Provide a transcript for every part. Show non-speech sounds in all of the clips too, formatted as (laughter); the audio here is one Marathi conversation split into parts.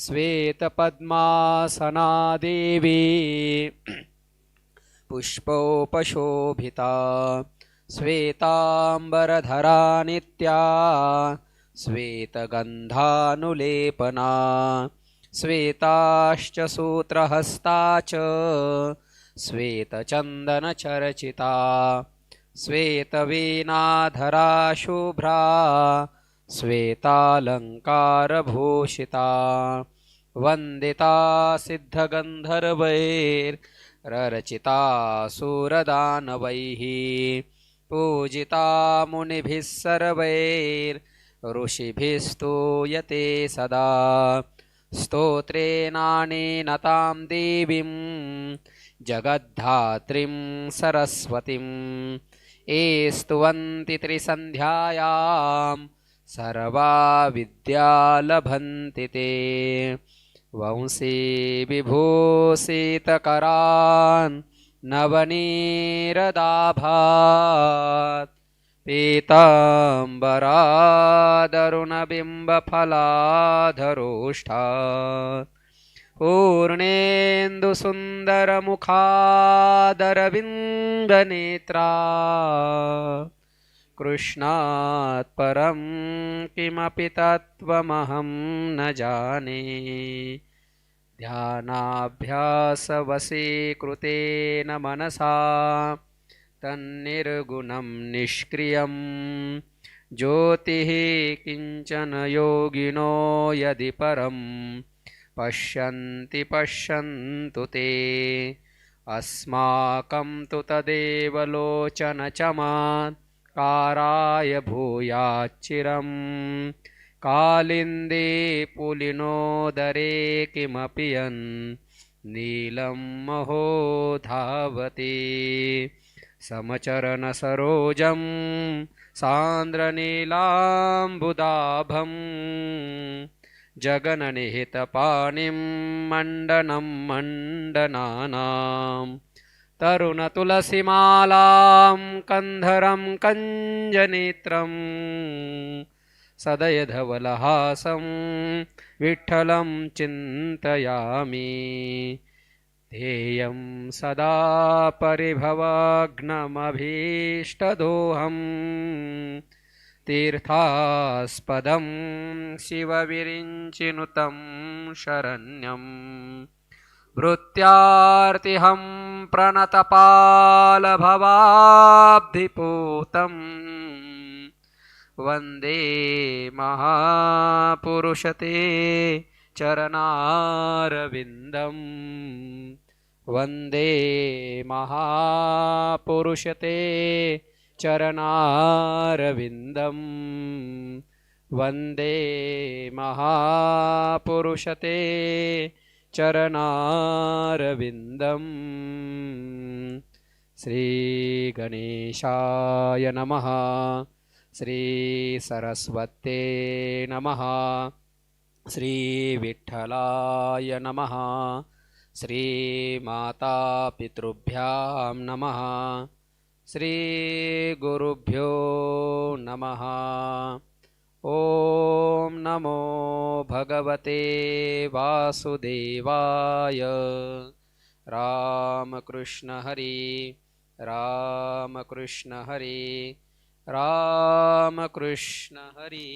श्वेतपद्मासना देवी पुष्पोपशोभिता। श्वेताम्बरधरा नित्या। श्वेतगन्धानुलेपना। श्वेताश्च सूत्रहस्ता च। श्वेतचन्दनचर्चिता। श्वेतवीणाधरा शुभ्रा श्वेतालङ्कारभूषिता वन्दिता सिद्धगन्धर्वैर्रचिता सुरदानवैः पूजिता मुनिभिः सर्वैर्ऋषिभिस्तूयते सदा। स्तोत्रेणानेन तां देवीं जगद्धात्रीं सरस्वतीम् ये स्तुवन्ति त्रिसन्ध्यायां सर्वा विद्या लभन्ति ते। वंशी विभूषितकरान् नवनीरदाभात्। पीताम्बरादरुणबिम्बफलाधरोष्ठात्। पूर्णेन्दुसुन्दरमुखादरविन्दनेत्रा कृष्णात् परं किमपि तत्त्वमहं न जाने। ध्यानाभ्यासवशीकृतेन मनसा तन्निर्गुणं निष्क्रियं। ज्योतिः किञ्चन योगिनो यदि परं पश्यन्ति पश्यन्तु ते। अस्माकं तु तदेव लोचनचमात्काराय भूयाच्चिरं कालिन्दे पुलिनोदरे किमपि यन्। नीलं महो धावति। समचरणसरोजं सान्द्रनीलाम्बुदाभं जगननिहितपाणिं मण्डनं मण्डनानां तरुणतुलसीमालां कन्धरं कञ्जनेत्रं सदयधवलहासं विठ्ठलं चिन्तयामि। ध्येयं सदा परिभवाग्नमभीष्टदोहं तीर्थास्पदं शिवविरिञ्चिनुतं शरण्यं भृत्यार्तिहं प्रणतपालभवाब्धिपूतम् वन्दे महापुरुषते चरणारविन्दं। वन्दे महापुरुषते चरणारविन्दं। वन्दे महापुरुषते चरणारविन्दम्। श्रीगणेशाय नमः। श्रीसरस्वते नमः। श्रीविठ्ठलाय नमः। श्रीमातापितृभ्यां नमः। श्रीगुरुभ्यो नमः ॐ नमो भगवते वासुदेवाय। रामकृष्ण हरि रामकृष्ण हरि रामकृष्ण हरी।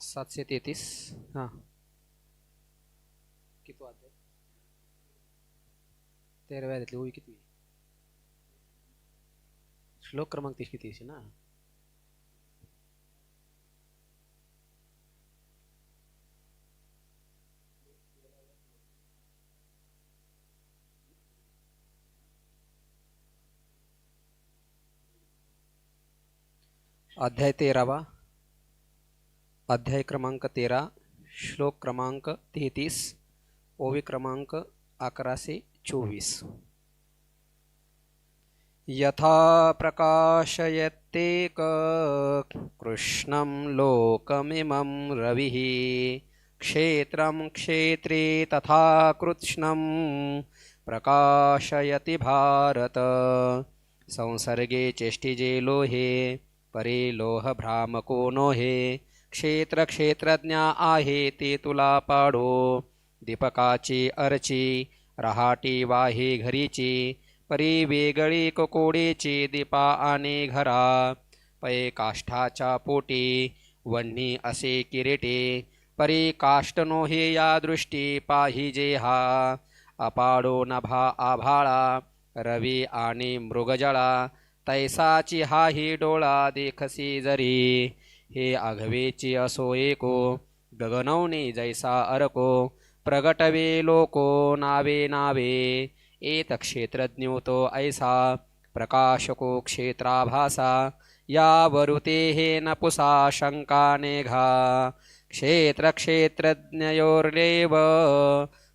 सातशे तेहतीस हाँ किती तेराव्या अध्यायातली ओळी किती श्लोक क्रमांक तीस किती ना? अध्याय तेरावा. अध्याय क्रमांक तेरा श्लोक क्रमांक तेहतीस ओवी क्रमांक अकराशे चोवीस. यथा प्रकाशयत्येक कृष्णं लोकमिमं रविः क्षेत्रं क्षेत्रे तथा कृष्णं प्रकाशयति भारत। संसर्गे चेष्टिजे लोहे परे लोहभ्रामको नोहे क्षेत्रक्षेत्रज्ञा आहे ते तुला पाडो। दीपकाची अर्ची रहाटी वाहे घरीची परी वेगळी कोडीची दीपा आणि घरा. पै काष्ठाच्या पोटी वन्ही असे किरीटे. परी काष्टनो हे या दृष्टी पाहिजे हा. अपाडो नभा आभाळा रवी आणि मृगजळा. तैसाची हा ही डोळा देखसी जरी. हे आघवेची असो एको गगनवनी जैसा अरको. प्रगटवे लोको नावे नावे. एत क्षेत्रज्ञो तो ऐसा प्रकाशको क्षेत्राभासा या वरुते नपुसा शंका नेघा। क्षेत्रक्षेत्रज्ञयोर्देव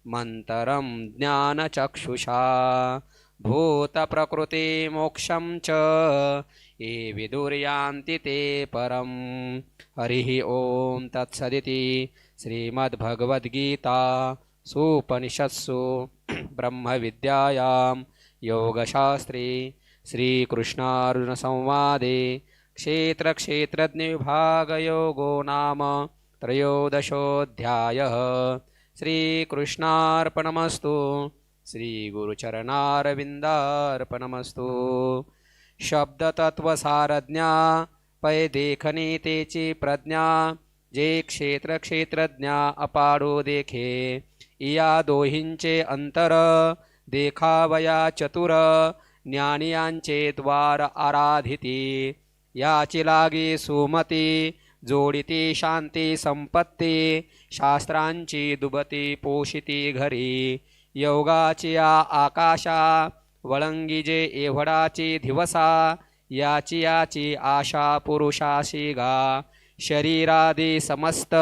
मन्तरं ज्ञानचक्षुषा। भूतप्रकृति मोक्षं च ये विदुर्यान्ति ते परं। हरिः ॐ तत्सदिति श्रीमद्भगवद्गीता सुपनिषत्सु (clears throat) ब्रह्मविद्यायां योगशास्त्रे श्रीकृष्णार्जुनसंवादे क्षेत्रक्षेत्रज्ञविभागयोगो नाम त्रयोदशोऽध्यायः। श्रीकृष्णार्पणमस्तु। श्रीगुरुचरणारविन्दार्पणमस्तु। शब्दतत्वसारज्ञा पै देखनी तेची प्रज्ञा जे क्षेत्र क्षेत्रज्ञा अपाडो देखे या दोहींचे अंतर देखावया चतुर ज्ञानियांचे द्वार आराधिती. याची लागी सुमती जोडिती शांती संपत्ती शास्त्रांची दुबती पोषिती घरी. योगाची या आकाशा वळंगीजे एवढाची दिवसा याची याची आशा पुरुषाशी गा. शरीरादी समस्त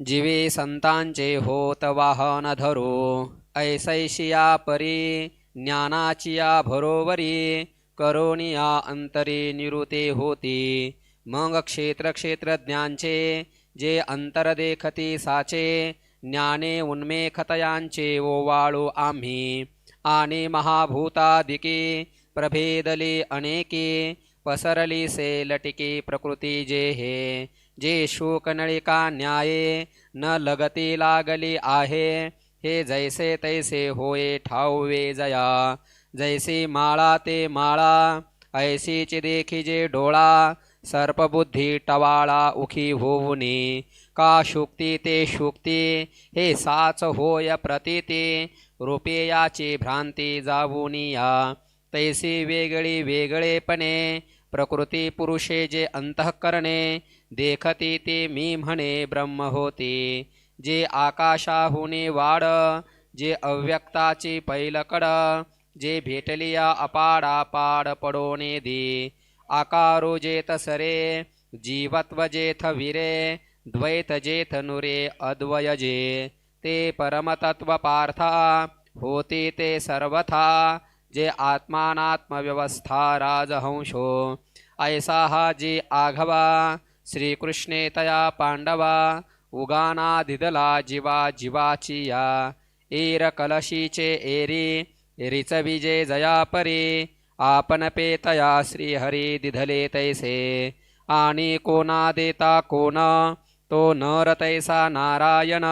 जीवी संतांचे होत वाहन धरो ऐसैशिया परी ज्ञानाचिया भरोवरी करोनिया अंतरी निरुते होती. मग क्षेत्र क्षेत्रज्ञांचे जे अंतर देखती साचे ज्ञाने उन्मेखतयांचे ओवाळू आम्ही. आणि महाभूतादिके प्रभेदली अनेके पसरली से लटिके प्रकृती जे हे. जे शोकनळिका न्याये न लगती लागली आहे हे जैसे तैसे होये ठाऊवे जया. जैसी माळा ते माळा ऐसीची देखी जे डोळा सर्पबुद्धी टवाळा उखी होऊनी. का शुक्ती ते शुक्ती हे साच होय प्रतीती रुपेयाची भ्रांती जाऊनिया तैसी वेगळी वेगळेपणे प्रकृती पुरुषे जे अंतःकरणे देखती ते मी म्हणे ब्रह्म होते. जे आकाशाहुने वाड जे अव्यक्ताची पैलकड जे भेटलिया अपाडा पाड पडोने दे. आकारो जेत सरे जीवत्व जेथ विरे द्वैत जेथ नुरे अद्वय जे. ते परमतत्व पार्था होते ते सर्वथा. जे आत्मानात्मव्यवस्था राजहंशो ऐसा हा जे आघवा श्रीकृष्णे तया पांडवा उगाना दिदला जीवा या एर कलशीचे एरी रिचविजे जया परी आपण पेतया श्रीहरी दिधले तैसे। आणि कोणा देता कोण तो न रतैसा नारायण।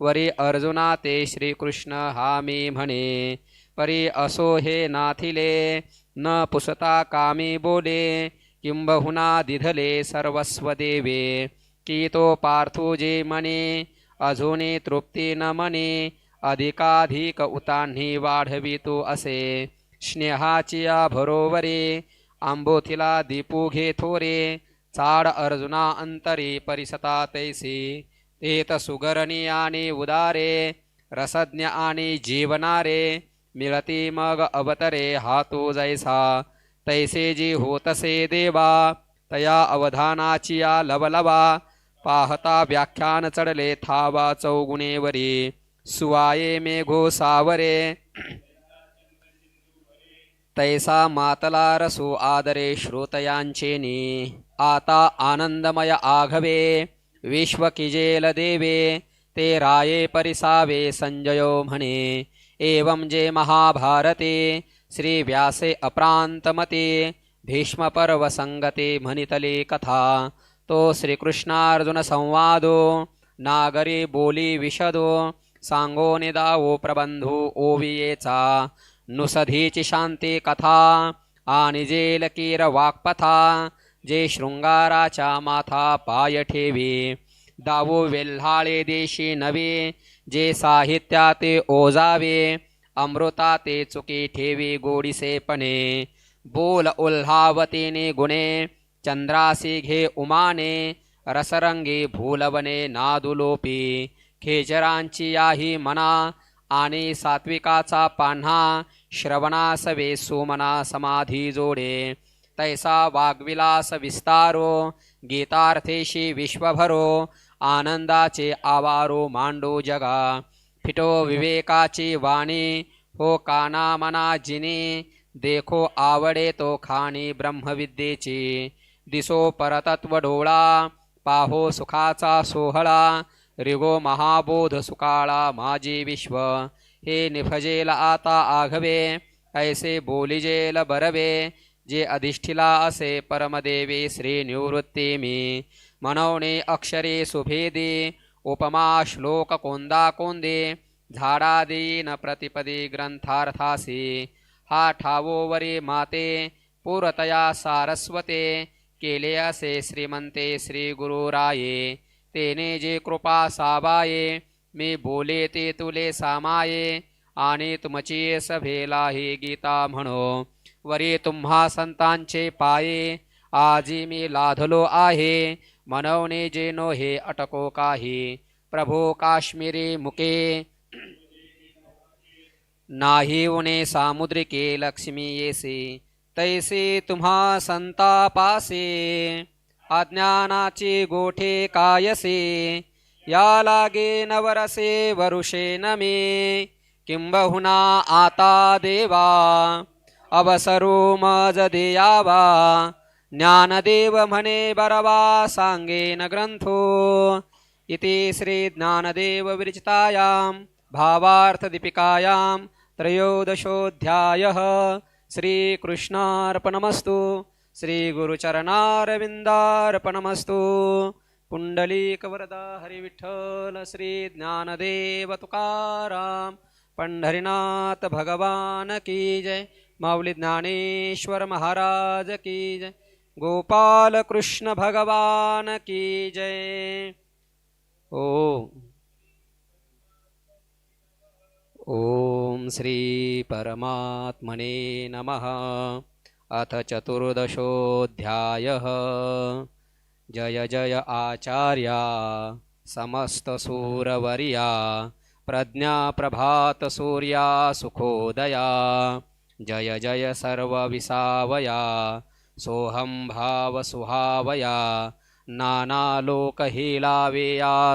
वरी अर्जुना ते श्रीकृष्ण हा मी म्हणे। परी असो हे नाथिले न पुसता कामी बोले। किंबहुना दिधले सर्वस्व देवे की तो पार्थो जे मने अजोने तृप्ती न मने अधिकाधिक उतान्ही वाढवितो असे। स्नेहाचिया भरोवरे आंबोथिला दीपू घे थोरे चाड अर्जुना अंतरी परिसता तैसी। तेत सुगरणी आणि उदारे रसज्ञ आणि जीवनारे मिळती मग अवतरे हातो जैसा। तैसे जी होतसे देवा तया अवधानाची या लवलवा पाहता व्याख्यान चढले थावा चौगुणेवरी सुवाये मेघो सावरे। तैसा मातला रसो आदरे श्रोतयांचेनी आता आनंदमय आघवे विश्व किजेल देवे ते राये परिसावे संजयो म्हणे एवं जे महाभारते श्रीव्यासे अप्रान्तमते भीष्मपर्वसङ्गते मनितले कथा। तो श्रीकृष्णार्जुनसंवादो नागरी बोली विशदो सांगो निदावो प्रबंधू ओवियेचा नुसधीची शांती कथा आणि जेल वाक्पथा जे शृंगाराच्या माथा पाय ठेवी। दावो वेल्हाळे देशी नवे जे साहित्याते ओजावे। अमृता ते चुकी ठेवी गोडीसेपणे बोल उल्हावतीने गुणे चंद्रासी घे उमाने रसरंगी भूलवने नादुलोपी खेजरांची याही मना आणि सात्विकाचा पान्हा श्रवणास वे सुमना समाधी जोडे. तैसा वाग्विलास विस्तारो गीतार्थेशी विश्वभरो आनंदाचे आवारो मांडो जगा. फिटो विवेकाची वाणी हो काना मना जिनी देखो आवडे तो खाणी ब्रह्मविद्येची. दिसो परतत्व डोळा पाहो सुखाचा सोहळा रिगो महाबोध सुकाळा माझी विश्व. हे निफजेल आता आघवे ऐसे बोलिजेल बरवे जे अधिष्ठिला असे परमदेवी श्री निवृत्ती मी. मनवणे अक्षरे सुभेदी उपमा श्लोक कोंदा कोंदे झाडादीन प्रतिपदी ग्रंथार्थासी हा ठावोवरी माते पुरतया सारस्वते केले असे श्रीमंते श्री गुरुराये तेने जे कृपा साबाये मी बोले ते तुले सामाये आणि तुमची सभेला ही गीता म्हणो. वरी तुम्हा संतांचे पाये आजी मी लाधलो आहे मनवणे जेनो हे अटको काही। प्रभो काश्मीरी मुके। नाही उणे सामुद्रिके लक्ष्मी येसे। तैसे तुम्हा संतापासे। अज्ञानाचे गोठे कायसे। या लागे नवरसे वरुषे नमे। किंबहुना आता देवा। अवसरो मज देयावा। ज्ञानदेव म्हणे बरवा सांगेन ग्रंथो इति श्री ज्ञानदेव विरचितायां भावार्थदीपिकायां त्रयोदशोऽध्यायः श्रीकृष्णार्पणमस्तु श्रीगुरुचरणारविन्दार्पणमस्तु। पुण्डलीकवरदा हरिविठ्ठल श्रीज्ञानदेव तुकाराम पंढरीनाथ भगवान की जय माऊली ज्ञानेश्वर महाराज की जय। गोपाल कृष्ण भगवान की जय ॐ श्रीपरमात्मने नमः। अथ चतुर्दशोऽध्यायः। जय जय आचार्या समस्तसूरवर्या प्रज्ञाप्रभातसूर्या सुखोदया। जय जय सर्वविसावया सोऽहं भावसुहावया नानालोकहीलावेया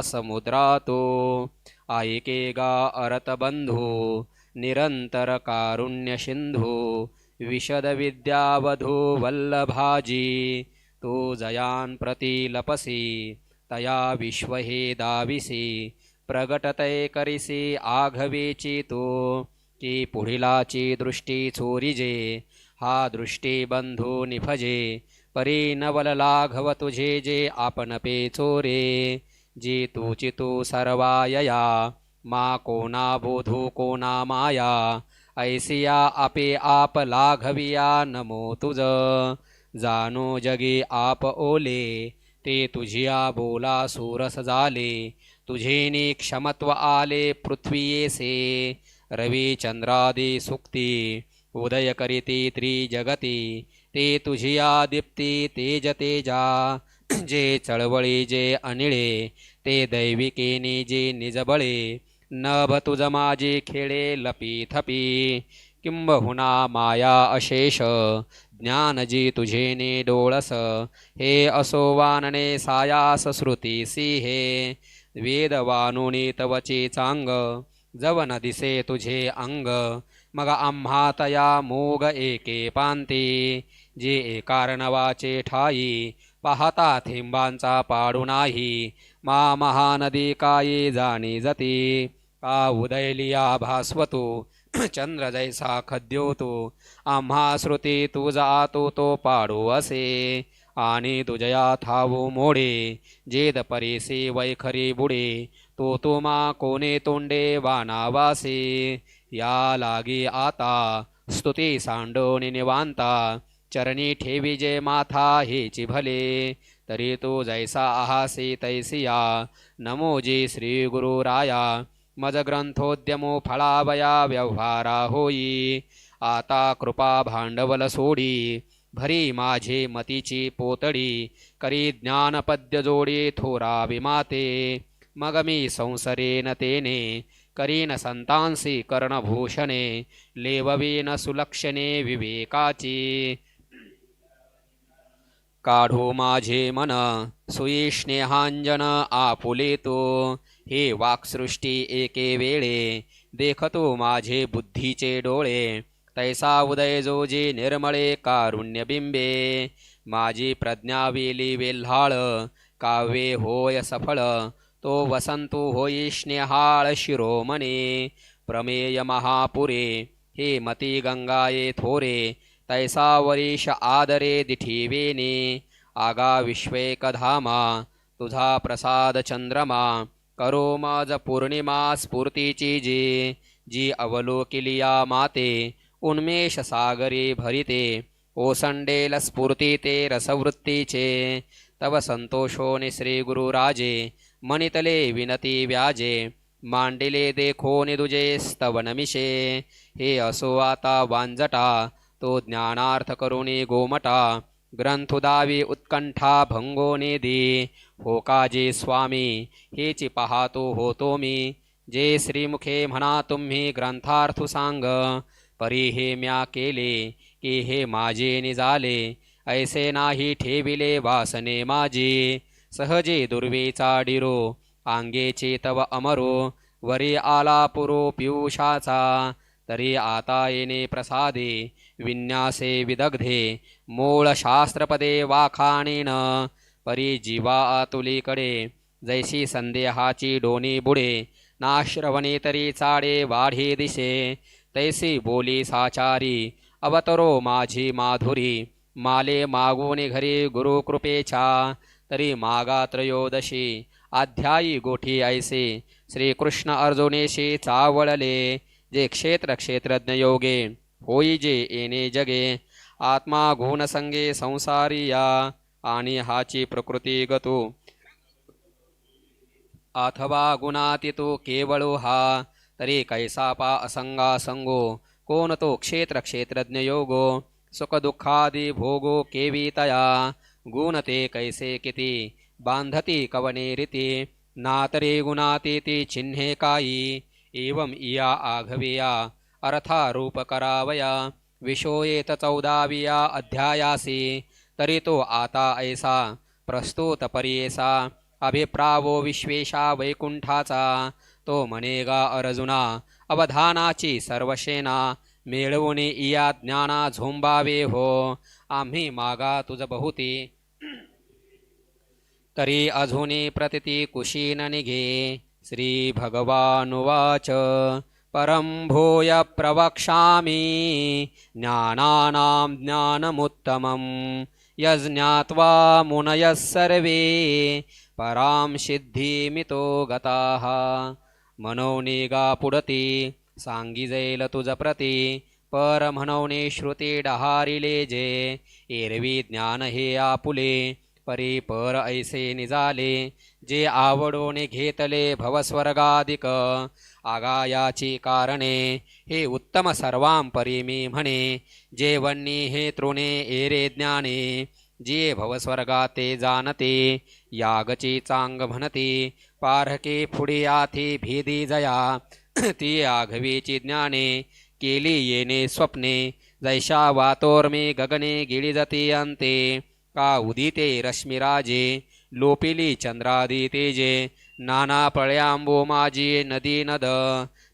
समुद्रातो। ऐके गा अरतबन्धो निरन्तर कारुण्यसिन्धू विशदविद्यावधू वल्लभाजी तो जयान् प्रति लपसि तया विश्वहे दाविसी प्रगटतय करिसी आघवेची की पुढिलाची दृष्टी चोरिजे हा दृष्टी बंधू निफजे परी नवल लाघव तुझे जे आपण पे चोरे जी तूची चितू सर्वायया मा कोणा बोधू कोणा माया. ऐसिया आपे आप लाघविया नमो तुझ. जानो जगे आप ओले ते तुझिया बोला सुरस झाले तुझेनी क्षमत्व आले पृथ्वीयेसे रविचंद्रादी सुक्ती उदय करीती त्रिजगती ते तुझिया दीप्ती तेज तेजा (clears throat) जे चळवळी जे अनिळे ते दैविकेनी जे निजबळे नभ तुझ माझे खेळे लपी थपी किंबहुना माया अशेष ज्ञानजी तुझेने डोळस हे असो वानने सायास श्रुतीसी हे वेद वानुनी तवचे चांग जवन दिसे तुझे अंग मग आम्हा तया मोग एके पांती जे एकारणवाचे ठाई पाहता थेंबांचा पाडू नाही. मा महानदी काये जाणे जती का उदयलिया भास्वतो चंद्र जैसा खद्योतो आम्हा श्रुती तुझा तो तो पाडू असे. आणि तुझया थावू मोडे जेद परीसे वैखरी बुडे तो तुमा कोणे तोंडे वानावासे. या लागी आता. स्तुती सांडोनी निवांता. चरणी ठेवी जे माथा हेची भले. तरी तू जैसा आहासी तैसिया. नमोजी श्री गुरुराया मज ग्रंथोद्यमो फळावया व्यवहारा होई. आता कृपा भांडवल सोडी. भरी माझे मतीची पोतडी. करी ज्ञानपद्य जोडी थोरा विमाते. मग मी संसरेन तेने. करीन संतांसी कर्णभूषणे लेववीन सुलक्षणे विवेकाची। काढो माझे मन सुई स्नेहांजन आपुले तो हे वाक्सृष्टी एके वेळे देखतो माझे बुद्धीचे डोळे। तैसा उदय जो जे निर्मळे कारुण्यबिंबे। माझी प्रज्ञा वेली वेल्हाळ काव्ये होय सफळ। तो वसंतो होई स्नेहाळ शिरोमणे प्रमेय महापुरे हे मती गंगाये थोरे तैसा वरीश आदरे दिठीवेने आगा विश्वेकधामा तुझा प्रसाद चंद्रमा करो माझ पौर्णिमा स्फूर्तीची जी जी अवलोकिलिया माते उन्मेष सागरी भरिते ओसंडेल स्फूर्ती ते रसवृत्तीचे तव संतोषोने श्री गुरुराजे मणितले विनती व्याजे मांडिले देखो निदुजे स्तवनमिषे हे असो आता वांजटा तो ज्ञानार्थ करुणी गोमटा। ग्रंथुदावी उत्कंठा भंगो नेदी हो काजे स्वामी हेची पाहतो होतो मी। जे श्रीमुखे म्हणा तुम्ही ग्रंथार्थ सांग। परी हे म्या केले की हे माझे निजाले। ऐसे नाही ठेविले वासने माझी। सहजे दुर्वेचा डिरो आंगेचे तव अमरो वरी आला पुरो पियुषाचा तरी आता येणे प्रसादे विन्यासे विदग्धे मूळ शास्त्रपदे वाखाणेन परी जीवा आतुलीकडे जैसी संदेहाची डोनी बुडे नाश्रवणे तरी चाडे वाढे दिशे तैसी बोली साचारी अवतरो माझी माधुरी माले मागून घरी गुरुकृपेच्या तरी मागा त्रयोदशी अध्यायी गोठी ऐसे. श्रीकृष्ण अर्जुनेशी चावळले जे क्षेत्र क्षेत्रज्ञ योगे होई जे येणे जगे. आत्मा गुणसंगे संसारिया आणि हाची प्रकृती गतू. अथवा गुणातितो केवळो हा तरी कैसापा असंगा संगो. कोण तो क्षेत्र क्षेत्रज्ञ योगो सुखदुःखादी भोगो केवितया गुणते कैसे किती? बांधती कवने रीती? नातरे गुणातीती चिन्हे कायी एवं इया आघविया अर्थारूप करावया विशोयेत चौदाविया अध्यायासी। तरी तो आता ऐसा प्रस्तुत परियेसा अभिप्रावो विश्वेशा वैकुंठाचा तो मनेगा अर्जुना अवधानाची सर्वसेना मिळवून इया ज्ञाना झोंबावे हो। आम्ही मागा तुझ बहुती तरी अजूनी प्रतिती कुशीन निघे। श्रीभगवानुवाच। परं भूय प्रवक्ष्यामि। ज्ञानानां ज्ञानमुत्तमं। यज्ञात्वा मुनयः सर्वे। परां सिद्धिमितो गताः। मनोनिगा पुडती। सांगी जाईल तुझ प्रती पर म्हणवणे श्रुती डहारिले जे एरवी ज्ञान हे आपुले। परी पर ऐसे निजाले जे आवडोने घेतले भवस्वर्गादिक. आगायाची कारणे हे उत्तम सर्वां परी मी म्हणे जे वन्नी हे तृणे एरे ज्ञाने जे भवस्वर्गाते जानते यागची चांग म्हणते पारके आथी भेदी जया. (clears throat) ती आघवीची ज्ञाने केली येणे स्वप्ने जैशा वातोर्मी गगने गिळी अंते. का उदिते रश्मिराजे? लोपिली चंद्रादी तेजे नाना पळयांबो माझी नदी नद।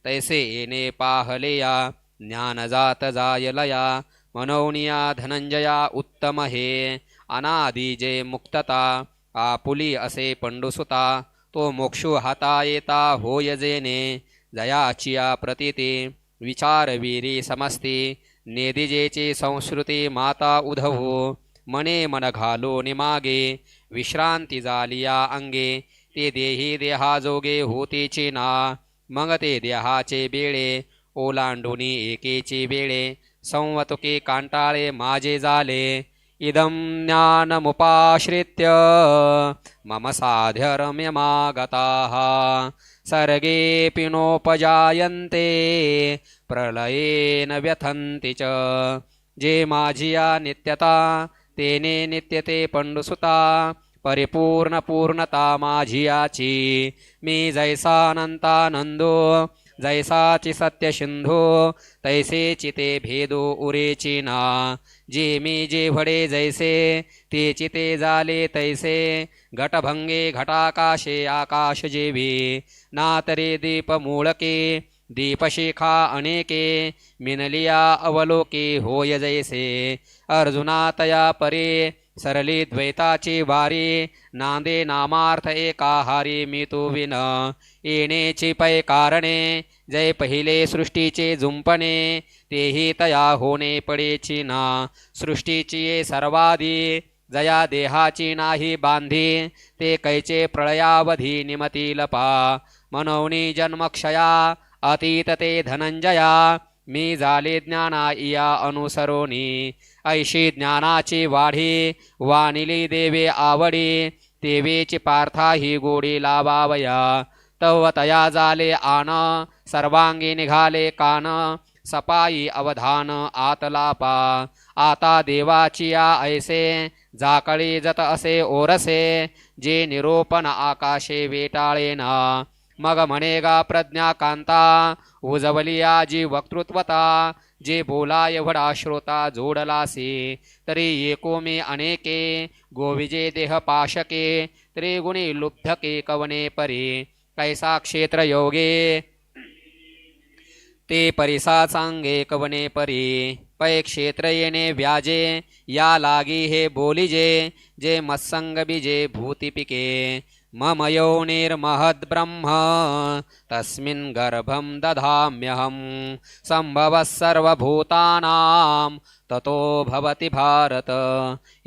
तैसे येणे पाहलेया ज्ञान जात जायलया। मनोनिया धनंजया उत्तम हे। अनादी जे मुक्तता आपुली असे पंडुसुता। तो मोक्षु हाता येता होय जेने। जयाचिया प्रतिते विचारवीरी समस्ती। नेदिजेची संस्कृती माता उधवू मने मन घालो निमागे विश्रांती झालिया अंगे ते देही देहाजोगे होतेचे ना मग ते देहाचे बेळे ओलांडुनी एकेचे वेळे संवतुके कांटाळे माझे झाले इदं ज्ञानमुपाश्रित्य मम साध्यरम्यमागताः सर्गेऽपि नोपजायन्ते प्रलयेन व्यथन्ति च जे माझिया नित्यता तेने नित्यते पंडुसुता परिपूर्ण पूर्णता माझियाची मी जैसानंतानंदो जैसाची सत्य सिंधो तैसेची ते भेदो उरेची ना. जे मी जे वडे जैसे ते चिते झाले तैसे. घटभंगे घटाकाशे आकाश जेवी नातरे दीप मूळके दीपशिखा अनेके मिनलिया अवलोके होय जैसे अर्जुनातया परे सरली द्वैताची वारी नांदे नामार्थ एकाहारी मी तू विन। येणेची पै कारणे जय पहिले सृष्टीचे झुंपणे तेही तया होणे पडेची ना। सृष्टीची सर्वाधी सर्वादी जया देहाची नाही बांधी ते कैचे प्रळयावधी निमती लपा। मनवणी जन्मक्षया अतीत ते धनंजया मी झाले ज्ञाना इया अनुसरोनी ऐशी ज्ञानाची वाढी वानिली देवे आवडी। देवेची पार्था ही गोडी लावावया तवतया तया आन सर्वांगी निघाले कान। सपाई अवधान आतलापा। आता देवाची या ऐसे जाकळी जत असे ओरसे। जे निरोपण आकाशे वेटाळेना। मग म्हणेगा प्रज्ञा कांता उजवलिया जी वक्तृत्वता जे बोला एवढा श्रोता जोडलासी तरी एको मी अनेके गोविजे देह पाशके त्रिगुणी लुब्धके कवने परी. कैसा क्षेत्र योगे? ते परिसा सांगे कवने परी? पै क्षेत्र येणे व्याजे या लागी हे बोलिजे जे मत्संग बीजे भूती पिके. मम तस्मिन् गर्भं दधाम्यहं सम्भवः सर्वभूतानां ततो भवति भारत।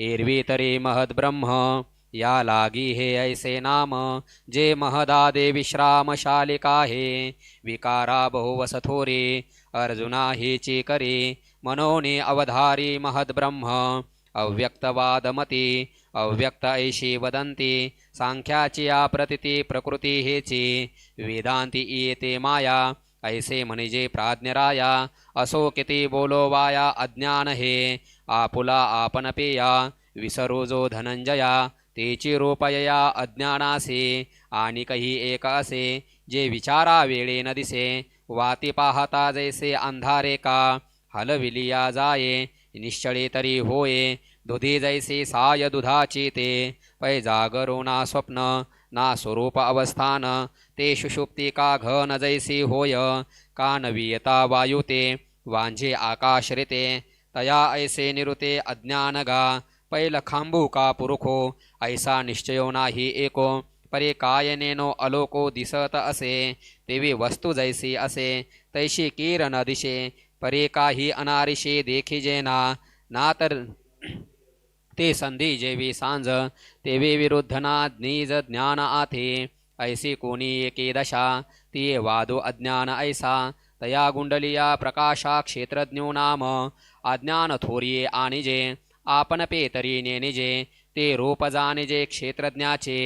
एरवी तरी महद्ब्रह्म या लागी हे ऐसे नाम जे महदादे विश्रामशालिका हे। विकारा बहुवसथोरे अर्जुना हि करी मनोने अवधारी महद्ब्रह्म। अव्यक्तवादमती अव्यक्त ऐशी वदन्ति सांख्याची या प्रतिती प्रकृती हेची. वेदांती येते माया ऐसे म्हणजे प्राज्ञराया. असो किती बोलो वाया अज्ञान हे. आपुला आपण पेया विसरो जो धनंजया. तेची रूपयया अज्ञानासे आणि काही एक असे जे विचारा वेळे न दिसे. वाती पाहता जैसे अंधारे का हलविलिया जाये निश्चळे तरी होये. दुधी जैसे साय दुधाची ते. पै जागरो ना स्वप्न ना स्वरूप अवस्थान ते सुषुप्ती का घन जैसी होय का नवीयता वायुते वांझे आकाशरिते तया ऐसे निरुते अज्ञान गा पैल खांबू का पुरुखो ऐसा निश्चयो नाही एको परे कायनेनो अलोको दिसत असे देवी वस्तू जैसी असे तैशी कीर न दिशे परे काही अनारिशे देखिजेना ना तर ते संधी जेवी सांज तेवे विरुद्धना निज ज्ञान आथे। ऐसी कोणी एके दशा ती वादो अज्ञान ऐसा। तया गुंडलिया प्रकाशा क्षेत्रज्ञो नाम। अज्ञान थोरिये आणिजे आपण पेतरी नेनिजे। ते रूप जाणिजे क्षेत्रज्ञाचे।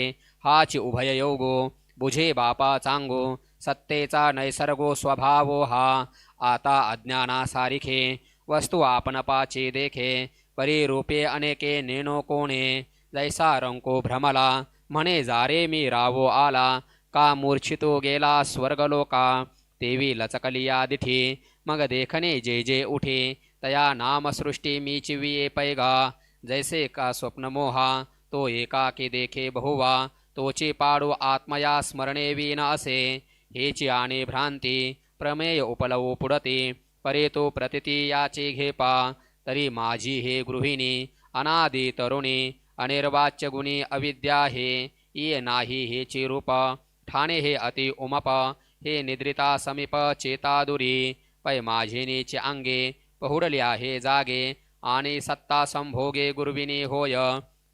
हाची उभय योगो बुझे बापा चांगो। सत्तेचा नैसर्गो स्वभावो हा। आता अज्ञाना सारिखे वस्तू आपण पाचे देखे। परीरूपे अनेके नेनो कोणे जैसा रंको भ्रमला म्हणे जारे मी रावो आला का मूर्छितो गेला स्वर्गलोका तेवी लचकलिया दिठी मग देखणे जे जे उठे तया नामसृष्टी मी चिविये पैगा जैसे का स्वप्नमोहा तो एकाकी देखे बहुवा तोची पाडू आत्मया स्मरणे विन असे हेची आणि भ्रांती प्रमेय उपलवू पुढते परे तो प्रतिती याची घेपा तरी माझी हे गृहिणी अनादि तरुणी अनिर्वाच्य गुणी अविद्या हे ये नाही हे रूप ठाणे हे अति उमप हे निद्रिता समीप चेतादुरी पै माझिनीचे अंगे पहुडली आहे जागे आणि सत्ता संभोगे गुरुविनी होय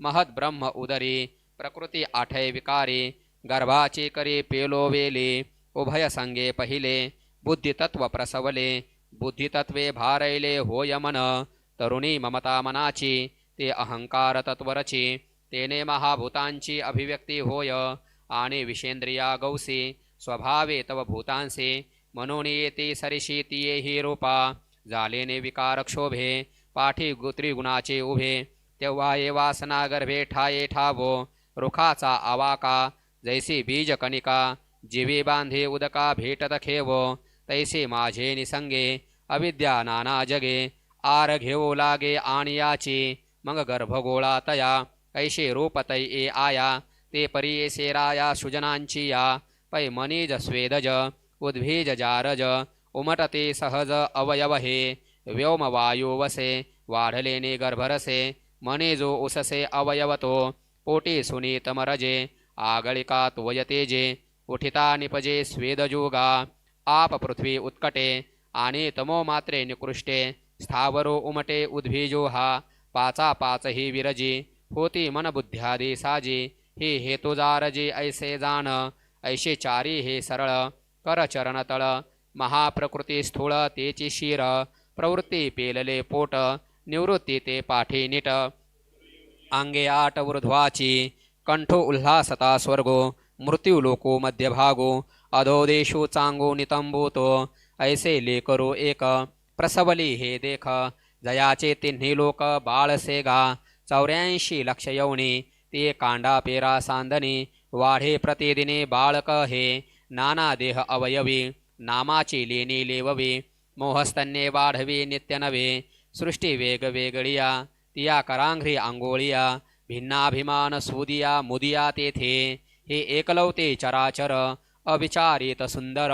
महत ब्रह्म उदरी प्रकृती आठय विकारी गर्भाचे करी पेलो वेले उभय संगे पहिले बुद्धितत्व प्रसवले बुद्धितत्वे भारैले होय मन तरुणी ममता मनाची ते अहंकार तत्वरची तेने महाभूतांची अभिव्यक्ती होय. आणि विषेंद्रिया गौसी स्वभावे तव भूतांसे म्हणून येते सरिशी तिये हि रूपा झालेने विकार क्षोभे पाठी त्रिगुणाचे उभे तेव्हा ये वासना गर्भे ठाये ठावो रुखाचा आवाका जैसी बीज कणिका जीवी बांधे उदका भेटत खेव तैसे माझे निसंगे अविद्या नाना जगे आर घेऊ लागे आणि याची मग गर्भगोळा तया. कैसे रूप तै ए आया ते परी सेराया सुजनांची या. पै मनीज स्वेदज उद्भीज जारज उमटते सहज अवयव हे व्योम वायू वसे वाढलेने गर्भरसे मनेजो उससे अवयवतो. पोटी सुनीतमरजे आगळिका तुवयतेजे उठिता निपजे स्वेदजोगा. आप पृथ्वी उत्कटे आणि तमो मात्रे निकृष्टे. स्थावरो उमटे उद्भिजो हा पाचा पाच ही विरजे होती मन बुद्ध्यादे साजी हे हेतुजारजी ऐसे जाण ऐसे चारी हे सरळ कर चरण तळ महाप्रकृती स्थूळ तेची शिर प्रवृत्ती पेलले पोट निवृत्ती ते पाठी नीट. आंगे आट वृध्वाची कंठो उल्हासता स्वर्गो मृत्यू लोको मध्यभागो अधोदेशो चांगो नितंबोतो ऐसे लेकरो एक. प्रसवली हे देख जयाचे तिन्ही लोक बाळसेगा चौऱ्याऐंशी लक्ष यवनी ते कांडा पेरा सांदनी वाढे प्रतिदिने बाळक हे नाना देह अवयवी नामाची लेणी लेववी मोहस्तन्ये वाढवी नित्य नवे सृष्टी वेगवेगळिया तिया करांघ्री आंघोळिया भिन्नाभिमान सुदिया मुदिया तेथे हे एकलवते चराचर अविचारित सुंदर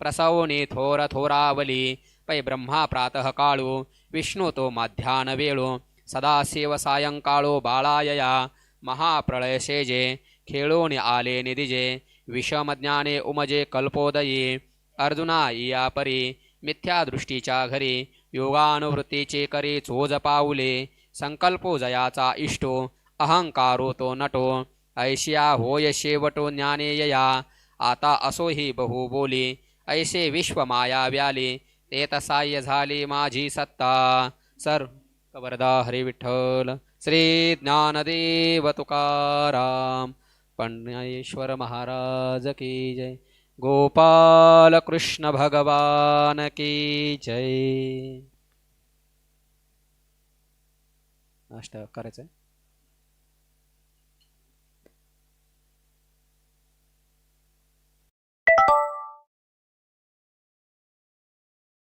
प्रसवने थोर थोरावली पै ब्रह्मा प्रातः काळो विष्णुतो माध्यान वेळो सदाशिव सायंकाळो बाळायया महाप्रळय शेजे खेळोनि आले निदिजे विषमज्ञाने उमजे कल्पोदयी अर्जुना इयापरी परी घरी योगानुवृत्तीचे करी चोज पाऊले संकल्पो जयाचा इष्टो अहंकारो तो नटो ऐशिया होय शेवटो ज्ञानेयया आता असोही बहु बोली ऐसे विश्व माया व्याली ते झाली माझी सत्ता. सर कबरदा हरी विठ्ठल. श्री ज्ञानदेव तुकाराम. पण्येश्वर महाराज की जय. गोपाल कृष्ण भगवान की जय. नाश्ता करायचं